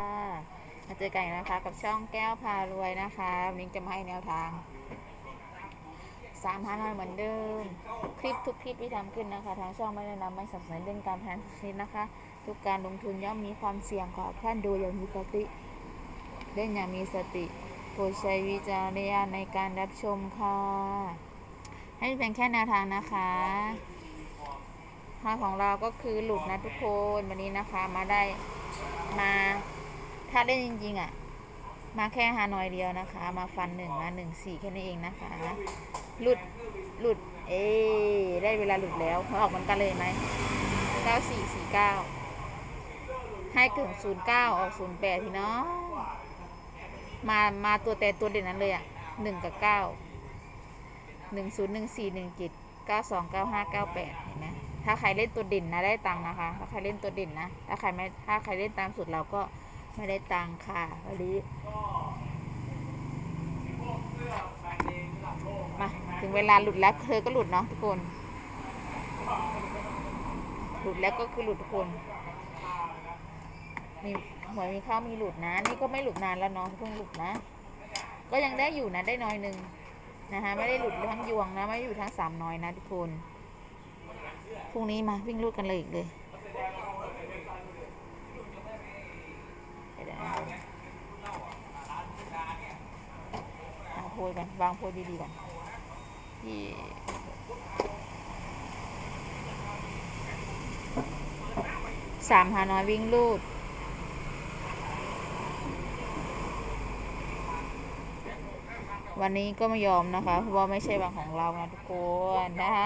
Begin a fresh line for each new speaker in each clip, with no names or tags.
ค่ะมาเจอกันอีกนะคะกับช่องแก้วพารวยนะคะวันนี้จะมาให้แนวทางสามพันเหมือนเดิม คลิปทุกคลิปที่ทำขึ้นนะคะ ทางช่องไม่แนะนำไม่สนับสนุนเรื่องการพนันทุกชนิดนะคะ ทุกการลงทุนย่อมมีความเสี่ยงขอท่านดูอย่างมีสติเล่นอย่างมีสติโปรดใช้วิจารณญาณในการรับชมค่ะ ให้เป็นแค่แนวทางนะคะทางของเราก็คือหลุดนะทุกคนวันนี้นะคะมาได้มา ถ้าเล่นจริง ๆ อะ มาแค่ฮานอยเดียวนะคะ มาฟันหนึ่งนะหนึ่งสี่แค่นี้เองนะคะหลุดหลุด เอ๊ได้เวลาหลุดแล้วมันออกเหมือนกันเลยไหมเก้าสี่สี่เก้าให้ถึงศูนย์เก้าออกศูนย์แปดทีเนาะมามาตัวแต่ตัวเด่นนั้นเลยอะหนึ่งกับเก้าหนึ่งศูนย์หนึ่งสี่หนึ่งจิตเก้าสองเก้าห้าเก้าแปดเห็นไหมถ้าใครเล่นตัวเด่นนะได้ตังค์นะคะ ถ้าใครเล่นตัวเด่นนะ ถ้าใครไม่ ถ้าใครเล่นตามสุดเราก็ ไม่ได้ตังค่ะวันนี้มาถึงเวลาหลุดแล้วเธอก็หลุดเนาะทุกคน หลุดแล้วก็คือหลุดทุกคน มีหวยมีข้าวมีหลุดนะ นี่ก็ไม่หลุดนานแล้วเนาะเพิ่งหลุดนะ ก็ยังได้อยู่นะได้น้อยหนึ่งนะคะไม่ได้หลุดทั้งยวงนะ ไม่ได้อยู่ทั้งสามน้อยนะทุกคน พรุ่งนี้มาวิ่งรูดกันเลยอีกเลย เดี๋ยวนะวาโพยกันวางโพยดีๆกันที่สามหาน้อยวิ่งรูดวันนี้ก็ไม่ยอมนะคะ เพราะว่าไม่ใช่วันของเรานะทุกคนได้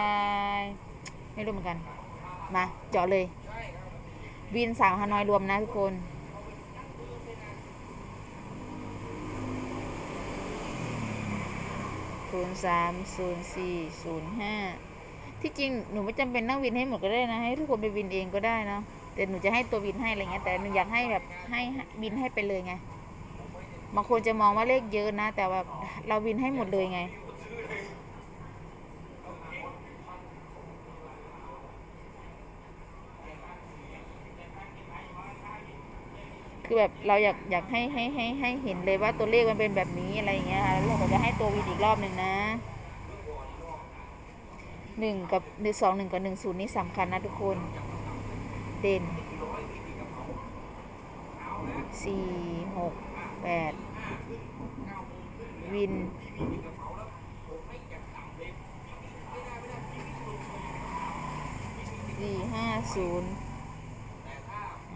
ไม่รู้เหมือนกัน มาเจาะเลย วินสามฮานอยรวมนะทุกคน ศูนย์สามศูนย์สี่ศูนย์ห้าที่จริงหนูไม่จำเป็นนั่งวินให้หมดก็ได้นะให้ทุกคนไปวินเองก็ได้นะแต่หนูจะให้ตัววินให้อะไรเงี้ยแต่หนูอยากให้แบบให้วินให้ไปเลยไงบางคนจะมองว่าเลขเยอะนะ แต่ว่าเราวินให้หมดเลยไง คือแบบเราอยากอยากให้ให้ให้ให้เห็นเลยว่าตัวเลขมันเป็นแบบนี้อะไรอย่างเงี้ยค่ะแล้วเราจะให้ตัววินอีกรอบหนึ่งนะหนึ่งกับหนึ่งสองหนึ่งกับหนึ่งศูนย์นี่สำคัญนะทุกคน เด่นสี่หกแปดวินสี่ห้าศูนย์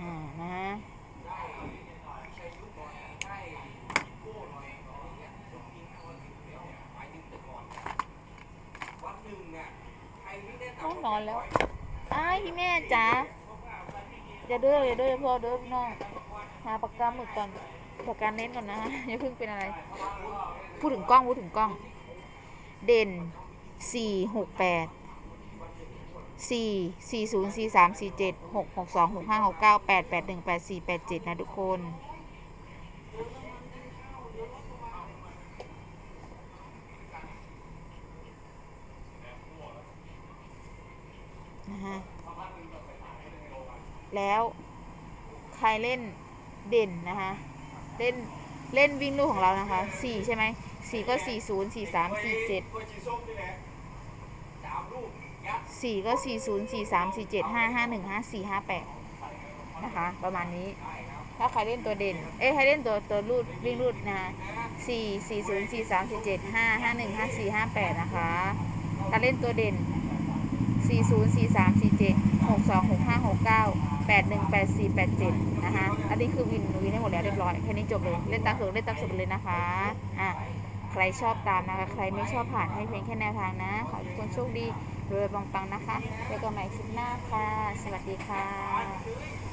อ่านะฮะ ต้อง นอนแล้วอ้ายพี่แม่จ๋าอย่าเด้ออย่าเด้อพ่อเด้อพี่น้องหาปากกาหมึกก่อนปากกาเน้นก่อนนะอย่าเพิ่งเป็นอะไร พูดถึงกล้องพูดถึงกล้อง เด่นสี่หกแปดสี่สี่ศูนย์สี่สามสี่เจ็ดหกหกสองหกห้าหกเก้าแปดแปดหนึ่งแปดสี่แปดเจ็ดนะทุกคน ฮะ แล้วใครเล่นเด่นนะคะ เล่นเล่นวิ่งลูกของเรานะคะสี่ใช่ไหมสี่ก็สี่ศูนย์สี่สามสี่เจ็ดสี่ก็สี่ศูนย์สี่สามสี่เจ็ดห้าห้าหนึ่งห้าสี่ห้าแปดนะคะ ประมาณนี้ ถ้าใครเล่นตัวเด่น เอ้ใครเล่นตัวตัวรูดวิ่งรูดนะคะสี่สี่ศูนย์สี่สามสี่เจ็ดห้าห้าหนึ่งห้าสี่ห้าแปดนะคะถ้าเล่นตัวเด่น สี่ศูนย์สี่สามสี่เจหกสองหกห้าหกเก้าแปดหนึ่งแปดสี่แปดเจ็ดนะคะ อันนี้คือวินวินให้หมดแล้วเรียบร้อย แค่นี้จบเลย เล่นตามสูตรเล่นตามสูตรเลยนะคะ อะ ใครชอบตามนะคะ ใครไม่ชอบผ่านให้เพียงแค่แนวทางนะ ขอทุกคนโชคดีรวยปังๆนะคะเจอกันใหม่คลิปหน้าค่ะ สวัสดีค่ะ